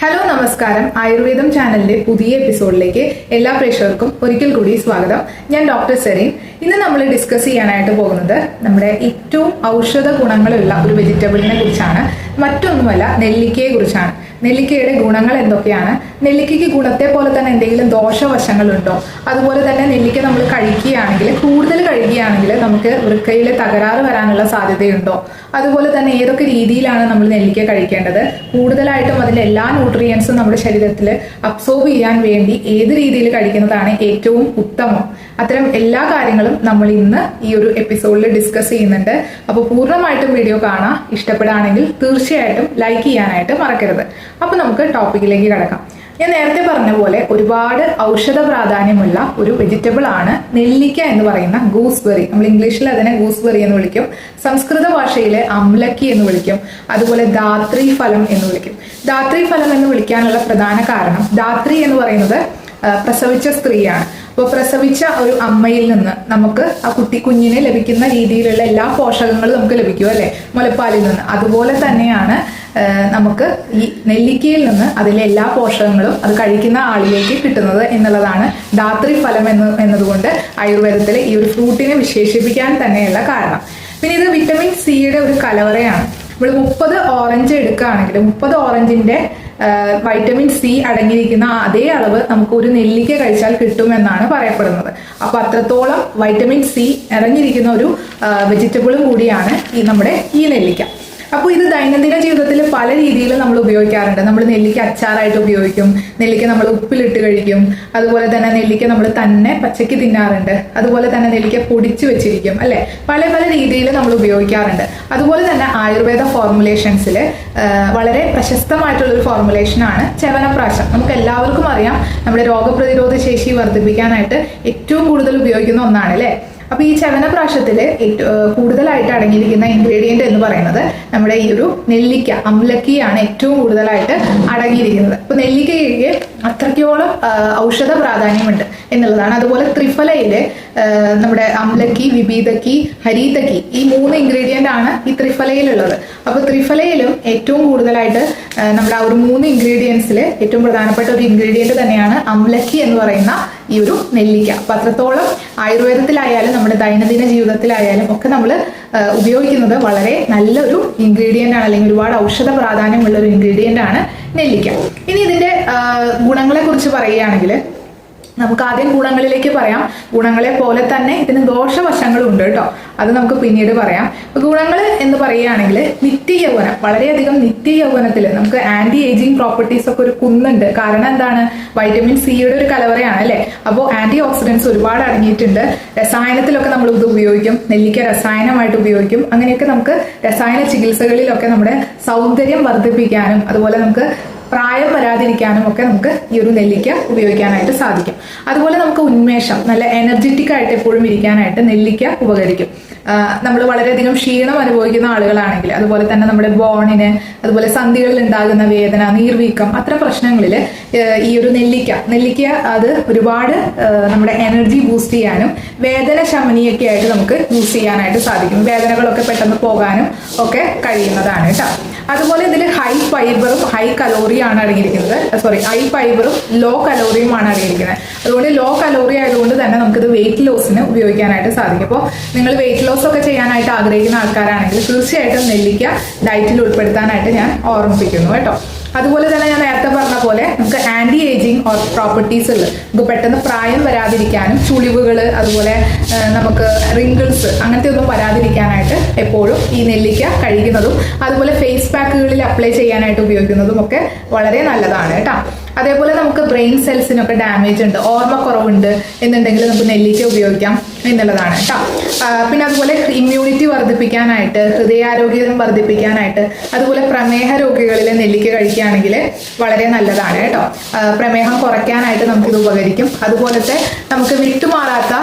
Hello നമസ്കാരം. ആയുർവേദം ചാനലിന്റെ പുതിയ എപ്പിസോഡിലേക്ക് എല്ലാ പ്രേക്ഷകർക്കും ഒരിക്കൽ കൂടി സ്വാഗതം. ഞാൻ ഡോക്ടർ സെറീൻ. ഇന്ന് നമ്മൾ ഡിസ്കസ് ചെയ്യാനായിട്ട് പോകുന്നത് നമ്മുടെ ഏറ്റവും ഔഷധ ഗുണങ്ങളുള്ള ഒരു വെജിറ്റബിളിനെ കുറിച്ചാണ്. മറ്റൊന്നുമല്ല നെല്ലിക്കയെ കുറിച്ചാണ്. നെല്ലിക്കയുടെ ഗുണങ്ങൾ എന്തൊക്കെയാണ്? നെല്ലിക്കയ്ക്ക് ഗുണത്തെ പോലെ തന്നെ എന്തെങ്കിലും ദോഷവശങ്ങളുണ്ടോ? അതുപോലെ തന്നെ നെല്ലിക്ക നമ്മൾ കഴിക്കുകയാണെങ്കിൽ കൂടുതൽ കഴിക്കുകയാണെങ്കിൽ നമുക്ക് വൃക്കയിലെ തകരാറ് വരാനുള്ള സാധ്യതയുണ്ടോ? അതുപോലെ തന്നെ ഏതൊക്കെ രീതിയിലാണ് നമ്മൾ നെല്ലിക്ക കഴിക്കേണ്ടത്? കൂടുതലായിട്ടും അതിലെ എല്ലാ ന്യൂട്രിയൻസും നമ്മുടെ ശരീരത്തിൽ അബ്സോർബ് ചെയ്യാൻ വേണ്ടി ഏത് രീതിയിൽ കഴിക്കുന്നതാണ് ഏറ്റവും ഉത്തമം? അത്തരം എല്ലാ കാര്യങ്ങളും നമ്മൾ ഇന്ന് ഈ ഒരു എപ്പിസോഡിൽ ഡിസ്കസ് ചെയ്യുന്നുണ്ട്. അപ്പോൾ പൂർണമായിട്ടും വീഡിയോ കാണാം. ഇഷ്ടപ്പെടുകയാണെങ്കിൽ തീർച്ചയായിട്ടും ലൈക്ക് ചെയ്യാനായിട്ട് മറക്കരുത്. അപ്പോൾ നമുക്ക് ടോപ്പിക്കിലേക്ക് കിടക്കാം. ഞാൻ നേരത്തെ പറഞ്ഞ പോലെ ഒരുപാട് ഔഷധ പ്രാധാന്യമുള്ള ഒരു വെജിറ്റബിൾ ആണ് നെല്ലിക്ക എന്ന് പറയുന്ന ഗൂസ്ബെറി നമ്മൾ ഇംഗ്ലീഷിൽ അതിനെ ഗൂസ്ബെറി എന്ന് വിളിക്കും. സംസ്കൃത ഭാഷയിലെ അംലക്കി എന്ന് വിളിക്കും. അതുപോലെ ധാത്രി ഫലം എന്ന് വിളിക്കും. ധാത്രി ഫലം എന്ന് വിളിക്കാനുള്ള പ്രധാന കാരണം ധാത്രി എന്ന് പറയുന്നത് പ്രസവിച്ച സ്ത്രീയാണ്. അപ്പോൾ പ്രസവിച്ച ഒരു അമ്മയിൽ നിന്ന് നമുക്ക് ആ കുട്ടി കുഞ്ഞിനെ ലഭിക്കുന്ന രീതിയിലുള്ള എല്ലാ പോഷകങ്ങളും നമുക്ക് ലഭിക്കും അല്ലെ? മുലപ്പാലിൽ നിന്ന്. അതുപോലെ തന്നെയാണ് നമുക്ക് ഈ നെല്ലിക്കയിൽ നിന്ന് അതിലെ എല്ലാ പോഷകങ്ങളും അത് കഴിക്കുന്ന ആളിലേക്ക് കിട്ടുന്നത് എന്നുള്ളതാണ് ധാത്രി ഫലം എന്ന് എന്നതുകൊണ്ട് ആയുർവേദത്തിലെ ഈ ഒരു ഫ്രൂട്ടിനെ വിശേഷിപ്പിക്കാൻ തന്നെയുള്ള കാരണം. പിന്നെ ഇത് വിറ്റമിൻ സിയുടെ ഒരു കലവറയാണ്. നമ്മൾ മുപ്പത് ഓറഞ്ച് എടുക്കുകയാണെങ്കിൽ മുപ്പത് ഓറഞ്ചിന്റെ വൈറ്റമിൻ സി അടങ്ങിയിരിക്കുന്ന അതേ അളവ് നമുക്ക് ഒരു നെല്ലിക്ക കഴിച്ചാൽ കിട്ടുമെന്നാണ് പറയപ്പെടുന്നത്. അപ്പൊ അത്രത്തോളം വൈറ്റമിൻ സി ഇറങ്ങിയിരിക്കുന്ന ഒരു വെജിറ്റബിളും കൂടിയാണ് ഈ നമ്മുടെ ഈ നെല്ലിക്ക. അപ്പോൾ ഇത് ദൈനംദിന ജീവിതത്തിൽ പല രീതിയിലും നമ്മൾ ഉപയോഗിക്കാറുണ്ട്. നമ്മൾ നെല്ലിക്ക അച്ചാറായിട്ട് ഉപയോഗിക്കും. നെല്ലിക്ക നമ്മൾ ഉപ്പിലിട്ട് കഴിക്കും. അതുപോലെ തന്നെ നെല്ലിക്ക നമ്മൾ തന്നെ പച്ചയ്ക്ക് തിന്നാറുണ്ട്. അതുപോലെ തന്നെ നെല്ലിക്ക പൊടിച്ച് വെച്ചിരിക്കും അല്ലെ? പല പല രീതിയിൽ നമ്മൾ ഉപയോഗിക്കാറുണ്ട്. അതുപോലെ തന്നെ ആയുർവേദ ഫോർമുലേഷൻസിൽ വളരെ പ്രശസ്തമായിട്ടുള്ള ഒരു ഫോർമുലേഷനാണ് ചവനപ്രാശം. നമുക്ക് എല്ലാവർക്കും അറിയാം നമ്മുടെ രോഗപ്രതിരോധ ശേഷി വർദ്ധിപ്പിക്കാനായിട്ട് ഏറ്റവും കൂടുതൽ ഉപയോഗിക്കുന്ന ഒന്നാണ് അല്ലേ? അപ്പൊ ഈ ചവനപ്രാശത്തിൽ കൂടുതലായിട്ട് അടങ്ങിയിരിക്കുന്ന ഇൻഗ്രീഡിയന്റ് എന്ന് പറയുന്നത് നമ്മുടെ ഈ ഒരു നെല്ലിക്ക അമ്ലക്കിയാണ് ഏറ്റവും കൂടുതലായിട്ട് അടങ്ങിയിരിക്കുന്നത്. അപ്പൊ നെല്ലിക്കയ്ക്ക് അത്രയ്ക്കോളം ഔഷധ പ്രാധാന്യമുണ്ട് എന്നുള്ളതാണ്. അതുപോലെ ത്രിഫലയിൽ നമ്മുടെ അമ്ലക്കി വിപീതക്കി ഹരീതക്കി ഈ മൂന്ന് ഇൻഗ്രീഡിയന്റ് ആണ് ഈ ത്രിഫലയിലുള്ളത്. അപ്പൊ ത്രിഫലയിലും ഏറ്റവും കൂടുതലായിട്ട് നമ്മുടെ ആ ഒരു മൂന്ന് ഇൻഗ്രീഡിയൻസിൽ ഏറ്റവും പ്രധാനപ്പെട്ട ഒരു ഇൻഗ്രീഡിയന്റ് തന്നെയാണ് അമ്ലക്കി എന്ന് പറയുന്ന ഈ ഒരു നെല്ലിക്ക. അപ്പൊ അത്രത്തോളം ആയുർവേദത്തിലായാലും നമ്മുടെ ദൈനംദിന ജീവിതത്തിലായാലും ഒക്കെ നമ്മൾ ഉപയോഗിക്കുന്നത് വളരെ നല്ലൊരു ഇൻഗ്രീഡിയന്റ് ആണ് അല്ലെങ്കിൽ ഒരുപാട് ഔഷധ പ്രാധാന്യമുള്ള ഒരു ഇൻഗ്രീഡിയന്റ് ആണ് നെല്ലിക്ക. ഇനി ഇതിന്റെ ഗുണങ്ങളെ കുറിച്ച് പറയുകയാണെങ്കിൽ നമുക്ക് ആദ്യം ഗുണങ്ങളിലേക്ക് പറയാം. ഗുണങ്ങളെ പോലെ തന്നെ ഇതിന് ദോഷവശങ്ങളും ഉണ്ട് കേട്ടോ. അത് നമുക്ക് പിന്നീട് പറയാം. ഗുണങ്ങൾ എന്ന് പറയുകയാണെങ്കിൽ നിത്യ യൗവനം വളരെയധികം നിത്യ യൗവനത്തിൽ നമുക്ക് ആന്റി ഏജിങ് പ്രോപ്പർട്ടീസ് ഒക്കെ ഒരു കുന്നുണ്ട്. കാരണം എന്താണ്? വൈറ്റമിൻ സിയുടെ ഒരു കലവറയാണ് അല്ലേ? അപ്പോൾ ആന്റി ഓക്സിഡൻസ് ഒരുപാട് അടങ്ങിയിട്ടുണ്ട്. രസായനത്തിലൊക്കെ നമ്മൾ ഇത് ഉപയോഗിക്കും. നെല്ലിക്ക രസായനമായിട്ട് ഉപയോഗിക്കും. അങ്ങനെയൊക്കെ നമുക്ക് രസായന ചികിത്സകളിലൊക്കെ നമ്മുടെ സൗന്ദര്യം വർദ്ധിപ്പിക്കാനും അതുപോലെ നമുക്ക് പ്രായം വരാതിരിക്കാനും ഒക്കെ നമുക്ക് ഈ ഒരു നെല്ലിക്ക ഉപയോഗിക്കാനായിട്ട് സാധിക്കും. അതുപോലെ നമുക്ക് ഉന്മേഷം നല്ല എനർജറ്റിക് ആയിട്ട് എപ്പോഴും ഇരിക്കാനായിട്ട് നെല്ലിക്ക ഉപകരിക്കും. നമ്മൾ വളരെയധികം ക്ഷീണം അനുഭവിക്കുന്ന ആളുകളാണെങ്കിൽ അതുപോലെ തന്നെ നമ്മുടെ ബോണിന് അതുപോലെ സന്ധികളിൽ ഉണ്ടാകുന്ന വേദന നീർവീക്കം അത്ര പ്രശ്നങ്ങളിൽ ഈ ഒരു നെല്ലിക്ക നെല്ലിക്ക അത് ഒരുപാട് നമ്മുടെ എനർജി ബൂസ്റ്റ് ചെയ്യാനും വേദന ശമനിയൊക്കെ ആയിട്ട് നമുക്ക് യൂസ് ചെയ്യാനായിട്ട് സാധിക്കും. വേദനകളൊക്കെ പെട്ടെന്ന് പോകാനും ഒക്കെ കഴിയുന്നതാണ് കേട്ടോ. അതുപോലെ ഇതിൽ ഹൈ ഫൈബറും ഹൈ കലോറിയാണ് അടങ്ങിയിരിക്കുന്നത്. സോറി ഹൈ ഫൈബറും ലോ കലോറിയുമാണ് അടങ്ങിയിരിക്കുന്നത്. അതുകൊണ്ട് ലോ കലോറി ആയതുകൊണ്ട് തന്നെ നമുക്കിത് വെയിറ്റ് ലോസിന് ഉപയോഗിക്കാനായിട്ട് സാധിക്കും. അപ്പോൾ നിങ്ങൾ വെയിറ്റ് ലോസ് ഒക്കെ ചെയ്യാനായിട്ട് ആഗ്രഹിക്കുന്ന ആൾക്കാരാണെങ്കിൽ തീർച്ചയായിട്ടും നെല്ലിക്ക ഡയറ്റിൽ ഉൾപ്പെടുത്താനായിട്ട് ഞാൻ ഓർമ്മിപ്പിക്കുന്നു കേട്ടോ. അതുപോലെ തന്നെ ഞാൻ നേരത്തെ പറഞ്ഞ പോലെ നമുക്ക് ആന്റി ഏജിങ് പ്രോപ്പർട്ടീസ് ഉള്ളത് നമുക്ക് പെട്ടെന്ന് പ്രായം വരാതിരിക്കാനും ചുളിവുകൾ അതുപോലെ നമുക്ക് റിങ്കിൾസ് അങ്ങനത്തെ ഒന്നും വരാതിരിക്കാനായിട്ട് എപ്പോഴും ഈ നെല്ലിക്ക കഴിക്കുന്നതും അതുപോലെ ഫേസ് പാക്കുകളിൽ അപ്ലൈ ചെയ്യാനായിട്ട് ഉപയോഗിക്കുന്നതും ഒക്കെ വളരെ നല്ലതാണ് കേട്ടോ. അതേപോലെ നമുക്ക് ബ്രെയിൻ സെൽസിനൊക്കെ ഡാമേജ് ഉണ്ട് ഓർമ്മക്കുറവുണ്ട് എന്നുണ്ടെങ്കിൽ നമുക്ക് നെല്ലിക്ക ഉപയോഗിക്കാം. എന്നുള്ളതാണ് കേട്ടോ. പിന്നെ അതുപോലെ ഇമ്മ്യൂണിറ്റി വർദ്ധിപ്പിക്കാനായിട്ട് ഹൃദയാരോഗ്യം വർദ്ധിപ്പിക്കാനായിട്ട് അതുപോലെ പ്രമേഹ രോഗികളിലെ നെല്ലിക്ക കഴിക്കുകയാണെങ്കിൽ വളരെ നല്ലതാണ് കേട്ടോ. പ്രമേഹം കുറയ്ക്കാനായിട്ട് നമുക്കിത് ഉപകരിക്കും. അതുപോലത്തെ നമുക്ക് വിട്ടുമാറാത്ത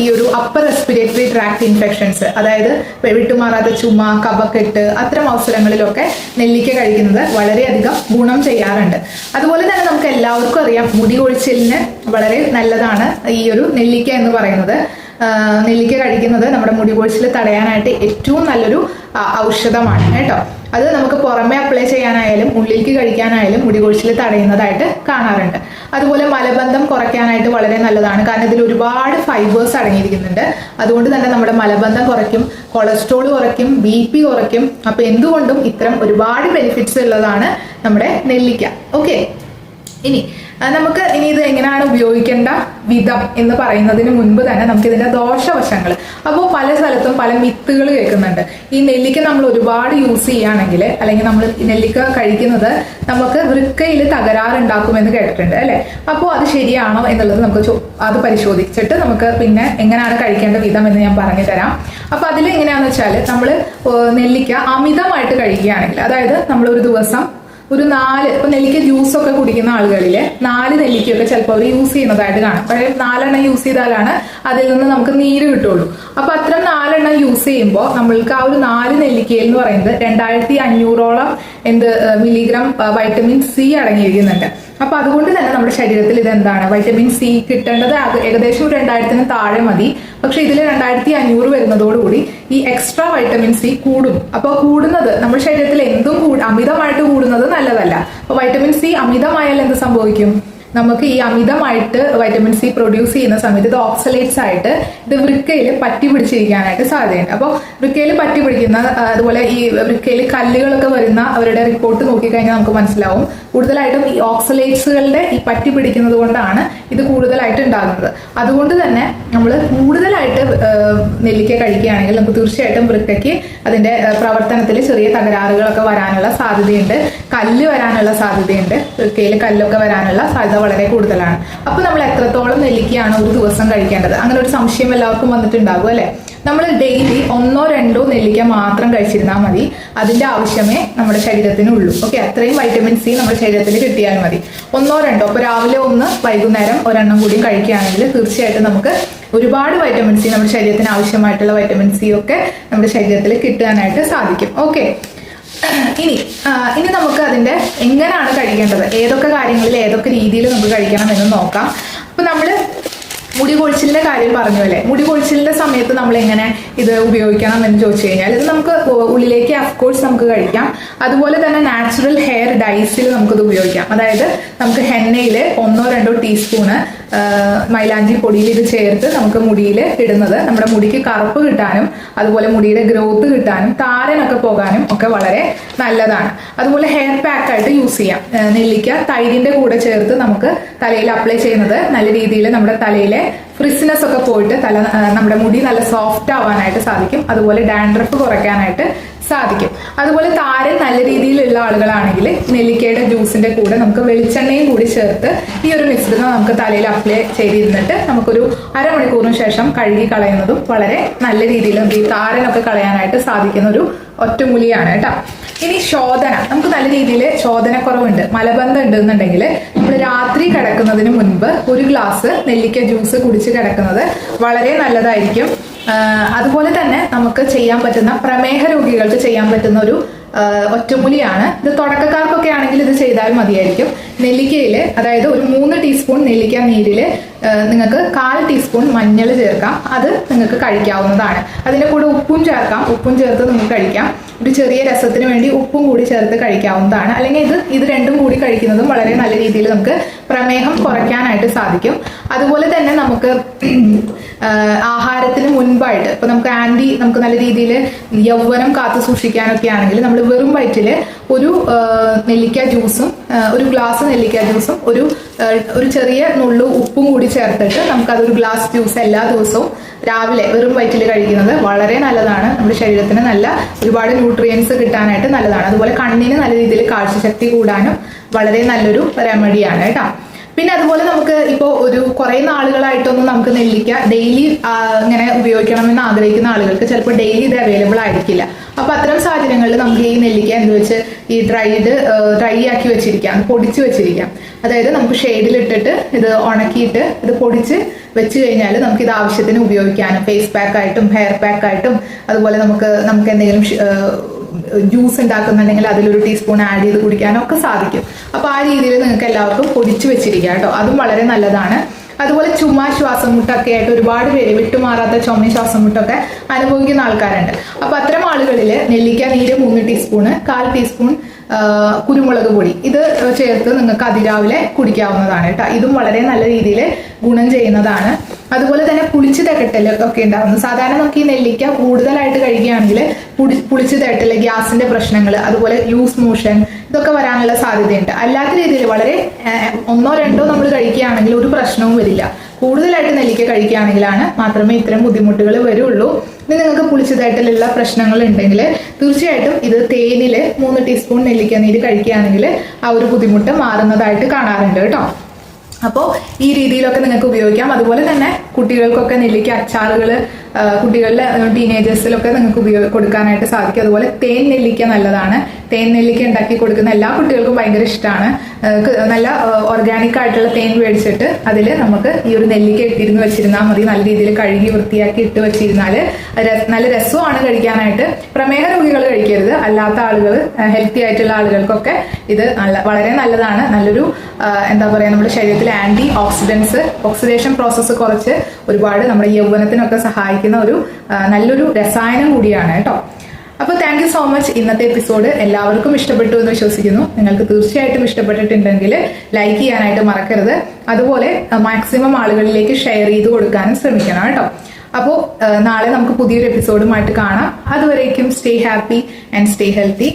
ഈ ഒരു അപ്പർ റെസ്പിറേറ്ററി ട്രാക്ട് ഇൻഫെക്ഷൻസ് അതായത് വിട്ടുമാറാത്ത ചുമ കഫക്കെട്ട് അത്തരം അവസരങ്ങളിലൊക്കെ നെല്ലിക്ക കഴിക്കുന്നത് വളരെയധികം ഗുണം ചെയ്യാറുണ്ട്. അതുപോലെ തന്നെ നമുക്ക് എല്ലാവർക്കും അറിയാം മുടി കൊഴിച്ചിലിന് വളരെ നല്ലതാണ് ഈ ഒരു നെല്ലിക്ക എന്ന് പറയുന്നത്. നെല്ലിക്ക കഴിക്കുന്നത് നമ്മുടെ മുടി കൊഴിച്ചിൽ തടയാനായിട്ട് ഏറ്റവും നല്ലൊരു ഔഷധമാണ് കേട്ടോ. അത് നമുക്ക് പുറമെ അപ്ലൈ ചെയ്യാനായാലും ഉള്ളിലേക്ക് കഴിക്കാനായാലും മുടി കൊഴിച്ചിൽ തടയുന്നതായിട്ട് കാണാറുണ്ട്. അതുപോലെ മലബന്ധം കുറയ്ക്കാനായിട്ട് വളരെ നല്ലതാണ്. കാരണം ഇതിൽ ഒരുപാട് ഫൈബേഴ്സ് അടങ്ങിയിരിക്കുന്നുണ്ട്. അതുകൊണ്ട് തന്നെ നമ്മുടെ മലബന്ധം കുറയ്ക്കും കൊളസ്ട്രോൾ കുറയ്ക്കും ബി പി കുറയ്ക്കും. അപ്പൊ എന്തുകൊണ്ടും ഇത്തരം ഒരുപാട് ബെനിഫിറ്റ്സ് ഉള്ളതാണ് നമ്മുടെ നെല്ലിക്ക. ഓക്കെ ഇനി നമുക്ക് ഇനി ഇത് എങ്ങനെയാണ് ഉപയോഗിക്കേണ്ട വിധം എന്ന് പറയുന്നതിന് മുൻപ് തന്നെ നമുക്ക് ഇതിന്റെ ദോഷവശങ്ങൾ. അപ്പോൾ പല സ്ഥലത്തും പല മിത്തുകൾ കേൾക്കുന്നുണ്ട്. ഈ നെല്ലിക്ക നമ്മൾ ഒരുപാട് യൂസ് ചെയ്യുകയാണെങ്കിൽ അല്ലെങ്കിൽ നമ്മൾ നെല്ലിക്ക കഴിക്കുന്നത് നമുക്ക് വൃക്കയിൽ തകരാറുണ്ടാക്കുമെന്ന് കേട്ടിട്ടുണ്ട് അല്ലെ? അപ്പോൾ അത് ശരിയാണോ എന്നുള്ളത് നമുക്ക് അത് പരിശോധിച്ചിട്ട് നമുക്ക് പിന്നെ എങ്ങനെയാണ് കഴിക്കേണ്ട വിധം എന്ന് ഞാൻ പറഞ്ഞു തരാം. അപ്പൊ അതിൽ എങ്ങനെയാണെന്ന് വെച്ചാൽ നമ്മൾ നെല്ലിക്ക അമിതമായിട്ട് കഴിക്കുകയാണെങ്കിൽ അതായത് നമ്മൾ ഒരു ദിവസം ഒരു നാല് ഇപ്പൊ നെല്ലിക്ക ജ്യൂസ് ഒക്കെ കുടിക്കുന്ന ആളുകളിൽ നാല് നെല്ലിക്കയൊക്കെ ചിലപ്പോൾ അവർ യൂസ് ചെയ്യുന്നതായിട്ട് കാണും. പക്ഷേ നാലെണ്ണം യൂസ് ചെയ്താലാണ് അതിൽ നിന്ന് നമുക്ക് നീര് കിട്ടുള്ളൂ. അപ്പൊ അത്തരം നാലെണ്ണം യൂസ് ചെയ്യുമ്പോൾ നമ്മൾക്ക് ആ ഒരു നാല് നെല്ലിക്കയിൽ എന്ന് പറയുന്നത് രണ്ടായിരത്തി അഞ്ഞൂറോളം എന്ത് മില്ലിഗ്രാം വൈറ്റമിൻ സി അടങ്ങിയിരിക്കുന്നുണ്ട്. അപ്പൊ അതുകൊണ്ട് തന്നെ നമ്മുടെ ശരീരത്തിൽ ഇത് എന്താണ് വൈറ്റമിൻ സി കിട്ടേണ്ടത് ഏകദേശം രണ്ടായിരത്തിന് താഴെ മതി. പക്ഷെ ഇതിൽ രണ്ടായിരത്തി അഞ്ഞൂറ് വരുന്നതോടുകൂടി ഈ എക്സ്ട്രാ വൈറ്റമിൻ സി കൂടും. അപ്പോൾ കൂടുന്നത് നമ്മുടെ ശരീരത്തിൽ എന്തും അമിതമായിട്ട് കൂടുന്നത് നല്ലതല്ല. അപ്പൊ വൈറ്റമിൻ സി അമിതമായാൽ എന്ത് സംഭവിക്കും? നമുക്ക് ഈ അമിതമായിട്ട് വൈറ്റമിൻ സി പ്രൊഡ്യൂസ് ചെയ്യുന്ന സമയത്ത് ഇത് ഓക്സലേറ്റ്സ് ആയിട്ട് ഇത് വൃക്കയിൽ പറ്റി പിടിച്ചിരിക്കാനായിട്ട് സാധ്യതയുണ്ട്. അപ്പോൾ വൃക്കയിൽ പറ്റി പിടിക്കുന്ന അതുപോലെ ഈ വൃക്കയിൽ കല്ലുകളൊക്കെ വരുന്ന അവരുടെ റിപ്പോർട്ട് നോക്കിക്കഴിഞ്ഞാൽ നമുക്ക് മനസ്സിലാവും. കൂടുതലായിട്ടും ഈ ഓക്സലേറ്റ്സുകളുടെ ഈ പറ്റി പിടിക്കുന്നത് കൊണ്ടാണ് ഇത് കൂടുതലായിട്ട് ഉണ്ടാകുന്നത്. അതുകൊണ്ട് തന്നെ നമ്മൾ കൂടുതലായിട്ട് നെല്ലിക്ക കഴിക്കുകയാണെങ്കിൽ നമുക്ക് തീർച്ചയായിട്ടും വൃക്കയ്ക്ക് അതിന്റെ പ്രവർത്തനത്തിൽ ചെറിയ തകരാറുകളൊക്കെ വരാനുള്ള സാധ്യതയുണ്ട്. കല്ല് വരാനുള്ള സാധ്യതയുണ്ട്. വൃക്കയിൽ കല്ലൊക്കെ വരാനുള്ള സാധ്യത വളരെ കൂടുതലാണ്. അപ്പൊ നമ്മൾ എത്രത്തോളം നെല്ലിക്കയാണ് ഒരു ദിവസം കഴിക്കേണ്ടത്? അങ്ങനെ ഒരു സംശയം എല്ലാവർക്കും വന്നിട്ടുണ്ടാകും അല്ലെ? നമ്മൾ ഡെയിലി ഒന്നോ രണ്ടോ നെല്ലിക്ക മാത്രം കഴിച്ചിരുന്നാൽ മതി. അതിന്റെ ആവശ്യമേ നമ്മുടെ ശരീരത്തിനുള്ളൂ. ഓക്കെ അത്രയും വൈറ്റമിൻ സി നമ്മുടെ ശരീരത്തിൽ കിട്ടിയാൽ മതി. ഒന്നോ രണ്ടോ. അപ്പൊ രാവിലെ ഒന്ന് വൈകുന്നേരം ഒരെണ്ണം കൂടി കഴിക്കുകയാണെങ്കിൽ തീർച്ചയായിട്ടും നമുക്ക് ഒരുപാട് വൈറ്റമിൻ സി നമ്മുടെ ശരീരത്തിന് ആവശ്യമായിട്ടുള്ള വൈറ്റമിൻ സി ഒക്കെ നമ്മുടെ ശരീരത്തിൽ കിട്ടാനായിട്ട് സാധിക്കും. ഓക്കെ ഇനി ഇനി നമുക്ക് അതിന്റെ എങ്ങനെയാണ് കഴിക്കേണ്ടത്? ഏതൊക്കെ കാര്യങ്ങളിൽ ഏതൊക്കെ രീതിയിൽ നമുക്ക് കഴിക്കണം എന്ന് നോക്കാം. അപ്പൊ നമ്മൾ മുടി കൊഴിച്ചിലിന്റെ കാര്യം പറഞ്ഞു അല്ലേ? മുടി കൊഴിച്ചിലിന്റെ സമയത്ത് നമ്മൾ എങ്ങനെ ഇത് ഉപയോഗിക്കണം എന്ന് ചോദിച്ചു കഴിഞ്ഞാൽ ഇത് നമുക്ക് ഉള്ളിലേക്ക് അഫ്കോഴ്സ് നമുക്ക് കഴിക്കാം. അതുപോലെ തന്നെ നാച്ചുറൽ ഹെയർ ഡൈസിൽ നമുക്കിത് ഉപയോഗിക്കാം. അതായത് നമുക്ക് ഹെന്നയിൽ ടീസ്പൂണ് മൈലാഞ്ചി പൊടിയിൽ ഇത് ചേർത്ത് നമുക്ക് മുടിയിൽ ഇടുന്നത്. നമ്മുടെ മുടിക്ക് കറുപ്പ് കിട്ടാനും അതുപോലെ മുടിയുടെ ഗ്രോത്ത് കിട്ടാനും താരനൊക്കെ പോകാനും ഒക്കെ വളരെ നല്ലതാണ്. അതുപോലെ ഹെയർ പാക്ക് ആയിട്ട് യൂസ് ചെയ്യാം. നെല്ലിക്ക തൈരിന്റെ കൂടെ ചേർത്ത് നമുക്ക് തലയിൽ അപ്ലൈ ചെയ്യുന്നത് നല്ല രീതിയിൽ നമ്മുടെ തലയിലെ ഫ്രിസ്നെസ് ഒക്കെ പോയിട്ട് തല നമ്മുടെ മുടി നല്ല സോഫ്റ്റ് ആവാനായിട്ട് സാധിക്കും. അതുപോലെ ഡാൻഡ്രഫ് കുറയ്ക്കാനായിട്ട് സാധിക്കും. അതുപോലെ താരൻ നല്ല രീതിയിലുള്ള ആളുകളാണെങ്കിൽ നെല്ലിക്കയുടെ ജ്യൂസിന്റെ കൂടെ നമുക്ക് വെളിച്ചെണ്ണയും കൂടി ചേർത്ത് ഈ ഒരു മിശ്രിതം നമുക്ക് തലയിൽ അപ്ലൈ ചെയ്തിരുന്നിട്ട് നമുക്കൊരു അരമണിക്കൂറിന് ശേഷം കഴുകി കളയുന്നതും വളരെ നല്ല രീതിയിൽ നമുക്ക് ഈ താരനൊക്കെ കളയാനായിട്ട് സാധിക്കുന്ന ഒരു ഒറ്റമൂലിയാണ് കേട്ടോ. ഇനി ശോധന. നമുക്ക് നല്ല രീതിയിൽ ശോധനക്കുറവുണ്ട്. മലബന്ധം ഉണ്ട് എന്നുണ്ടെങ്കിൽ നമ്മൾ രാത്രി കിടക്കുന്നതിന് മുൻപ് ഒരു ഗ്ലാസ് നെല്ലിക്ക ജ്യൂസ് കുടിച്ച് കിടക്കുന്നത് വളരെ നല്ലതായിരിക്കും. അതുപോലെ തന്നെ നമുക്ക് ചെയ്യാൻ പറ്റുന്ന പ്രമേഹ രോഗികൾക്ക് ചെയ്യാൻ പറ്റുന്ന ഒരു ഒറ്റമൂലിയാണ്. ഇത് തുടക്കക്കാർക്കൊക്കെ ആണെങ്കിൽ ഇത് ചെയ്താൽ മതിയായിരിക്കും. നെല്ലിക്കയിൽ അതായത് ഒരു മൂന്ന് ടീസ്പൂൺ നെല്ലിക്ക നീരിൽ നിങ്ങൾക്ക് കാൽ ടീസ്പൂൺ മഞ്ഞൾ ചേർക്കാം. അത് നിങ്ങൾക്ക് കഴിക്കാവുന്നതാണ്. അതിന്റെ കൂടെ ഉപ്പും ചേർക്കാം. ഉപ്പും ചേർത്ത് നിങ്ങൾക്ക് കഴിക്കാം. ഒരു ചെറിയ രസത്തിന് വേണ്ടി ഉപ്പും കൂടി ചേർത്ത് കഴിക്കാവുന്നതാണ്. അല്ലെങ്കിൽ ഇത് ഇത് രണ്ടും കൂടി കഴിക്കുന്നതും വളരെ നല്ല രീതിയിൽ നമുക്ക് പ്രമേഹം കുറയ്ക്കാനായിട്ട് സാധിക്കും. അതുപോലെ തന്നെ നമുക്ക് ആഹാരത്തിന് മുൻപായിട്ട് ഇപ്പൊ നമുക്ക് ആന്റി നമുക്ക് നല്ല രീതിയിൽ യൗവനം കാത്തു സൂക്ഷിക്കാനൊക്കെ ആണെങ്കിൽ നമ്മൾ വെറും വയറ്റിൽ ഒരു നെല്ലിക്ക ജ്യൂസും ഒരു ഗ്ലാസ് നെല്ലിക്ക ജ്യൂസും ഒരു ഒരു ചെറിയ നുള്ളു ഉപ്പും കൂടി ചേർത്തിട്ട് നമുക്ക് അതൊരു ഗ്ലാസ് ജ്യൂസ് എല്ലാ ദിവസവും രാവിലെ വെറും വയറ്റിൽ കഴിക്കുന്നത് വളരെ നല്ലതാണ്. നമ്മുടെ ശരീരത്തിന് നല്ല ഒരുപാട് ന്യൂട്രിയൻസ് കിട്ടാനായിട്ട് നല്ലതാണ്. അതുപോലെ കണ്ണിന് നല്ല രീതിയിൽ കാഴ്ചശക്തി കൂടാനും വളരെ നല്ലൊരു റെമഡിയാണ് കേട്ടോ. പിന്നെ അതുപോലെ നമുക്ക് ഇപ്പോൾ ഒരു കുറെ നാളുകളായിട്ടൊന്നും നമുക്ക് നെല്ലിക്ക ഡെയിലി ഇങ്ങനെ ഉപയോഗിക്കണമെന്ന് ആഗ്രഹിക്കുന്ന ആളുകൾക്ക് ചിലപ്പോൾ ഡെയിലി ഇത് അവൈലബിൾ ആയിരിക്കില്ല. അപ്പൊ അത്തരം സാഹചര്യങ്ങളിൽ നമുക്ക് ഈ നെല്ലിക്ക എന്ന് വെച്ച് ഈ ഡ്രൈഡ് ഡ്രൈ ആക്കി വെച്ചിരിക്കാം പൊടിച്ച് വെച്ചിരിക്കാം. അതായത് നമുക്ക് ഷെയ്ഡിലിട്ടിട്ട് ഇത് ഉണക്കിയിട്ട് ഇത് പൊടിച്ച് വെച്ച് കഴിഞ്ഞാൽ നമുക്ക് ഇത് ആവശ്യത്തിന് ഉപയോഗിക്കാനും ഫേസ് പാക്കായിട്ടും ഹെയർ പാക്കായിട്ടും അതുപോലെ നമുക്ക് നമുക്ക് എന്തെങ്കിലും ജ്യൂസ് ഉണ്ടാക്കുന്നുണ്ടെങ്കിൽ അതിലൊരു ടീസ്പൂൺ ആഡ് ചെയ്ത് കുടിക്കാനോ ഒക്കെ സാധിക്കും. അപ്പൊ ആ രീതിയിൽ നിങ്ങൾക്ക് എല്ലാവർക്കും പൊടിച്ചു വെച്ചിരിക്കുക കേട്ടോ. അതും വളരെ നല്ലതാണ്. അതുപോലെ ചുമ ശ്വാസം മുട്ടൊക്കെ ആയിട്ട് ഒരുപാട് പേര് വിട്ടുമാറാത്ത ചുമ ശ്വാസം മുട്ടൊക്കെ അനുഭവിക്കുന്ന ആൾക്കാരുണ്ട്. അപ്പൊ അത്തരം ആളുകളിൽ നെല്ലിക്ക നീര് മൂന്ന് ടീസ്പൂണ് കാൽ ടീസ്പൂൺ കുരുമുളക് പൊടി. ഇത് ചേർത്ത് നിങ്ങൾക്ക് അതിരാവിലെ കുടിക്കാവുന്നതാണ് കേട്ടോ. ഇതും വളരെ നല്ല രീതിയിൽ ഗുണം ചെയ്യുന്നതാണ്. അതുപോലെ തന്നെ പുളിച്ചു തകട്ടൽ ഒക്കെ ഉണ്ടാകുന്നു സാധാരണ നമുക്ക് ഈ നെല്ലിക്ക കൂടുതലായിട്ട് കഴിക്കുകയാണെങ്കിൽ പുളി പുളിച്ചു തകട്ടൽ ഗ്യാസിന്റെ പ്രശ്നങ്ങൾ അതുപോലെ ലൂസ് മോഷൻ ഇതൊക്കെ വരാനുള്ള സാധ്യതയുണ്ട്. അല്ലാത്ത രീതിയിൽ വളരെ ഒന്നോ രണ്ടോ നമ്മൾ കഴിക്കുകയാണെങ്കിൽ ഒരു പ്രശ്നവും വരില്ല. കൂടുതലായിട്ട് നെല്ലിക്ക കഴിക്കുകയാണെങ്കിലാണ് മാത്രമേ ഇത്തരം ബുദ്ധിമുട്ടുകൾ വരുള്ളൂ. ഇനി നിങ്ങൾക്ക് പുളിച്ചതായിട്ടുള്ള പ്രശ്നങ്ങൾ ഉണ്ടെങ്കിൽ തീർച്ചയായിട്ടും ഇത് തേനിൽ മൂന്ന് ടീസ്പൂൺ നെല്ലിക്ക നീര് കഴിക്കുകയാണെങ്കിൽ ആ ഒരു ബുദ്ധിമുട്ട് മാറുന്നതായിട്ട് കാണാറുണ്ട് കേട്ടോ. അപ്പോൾ ഈ രീതിയിലൊക്കെ നിങ്ങൾക്ക് ഉപയോഗിക്കാം. അതുപോലെ തന്നെ കുട്ടികൾക്കൊക്കെ നെല്ലിക്ക അച്ചാറുകൾ കുട്ടികളിലെ ടീനേജേഴ്സിലൊക്കെ നിങ്ങൾക്ക് ഉപയോഗ കൊടുക്കാനായിട്ട് സാധിക്കും. അതുപോലെ തേൻ നെല്ലിക്ക നല്ലതാണ്. തേൻ നെല്ലിക്ക ഉണ്ടാക്കി കൊടുക്കുന്ന എല്ലാ കുട്ടികൾക്കും ഭയങ്കര ഇഷ്ടമാണ് നല്ല ഓർഗാനിക് ആയിട്ടുള്ള തേൻ മേടിച്ചിട്ട് അതിൽ നമുക്ക് ഈ ഒരു നെല്ലിക്ക ഇട്ടിരുന്ന് വെച്ചിരുന്നാൽ മതി. നല്ല രീതിയിൽ കഴുകി വൃത്തിയാക്കി ഇട്ട് വെച്ചിരുന്നാൽ നല്ല രസമാണ് കഴിക്കാനായിട്ട്. പ്രമേഹ രോഗികൾ കഴിക്കരുത്. അല്ലാത്ത ആളുകൾ ഹെൽത്തി ആയിട്ടുള്ള ആളുകൾക്കൊക്കെ ഇത് നല്ല വളരെ നല്ലതാണ്. നല്ലൊരു എന്താ പറയുക നമ്മുടെ ശരീരത്തിൽ ആന്റി ഓക്സിഡൻസ് ഓക്സിഡേഷൻ പ്രോസസ്സ് കുറച്ച് ഒരുപാട് നമ്മുടെ യൗവനത്തിനൊക്കെ സഹായിക്കുന്ന ഒരു നല്ലൊരു രസായനം കൂടിയാണ് കേട്ടോ. അപ്പോൾ താങ്ക് യു സോ മച്ച് ഇന്നത്തെ എപ്പിസോഡ് എല്ലാവർക്കും ഇഷ്ടപ്പെട്ടു എന്ന് വിശ്വസിക്കുന്നു. നിങ്ങൾക്ക് തീർച്ചയായിട്ടും ഇഷ്ടപ്പെട്ടിട്ടുണ്ടെങ്കിൽ ലൈക്ക് ചെയ്യാനായിട്ട് മറക്കരുത്. അതുപോലെ മാക്സിമം ആളുകളിലേക്ക് ഷെയർ ചെയ്ത് കൊടുക്കാനും ശ്രമിക്കണം കേട്ടോ. അപ്പോൾ നാളെ നമുക്ക് പുതിയൊരു എപ്പിസോഡുമായിട്ട് കാണാം. അതുവരേക്കും stay happy and stay healthy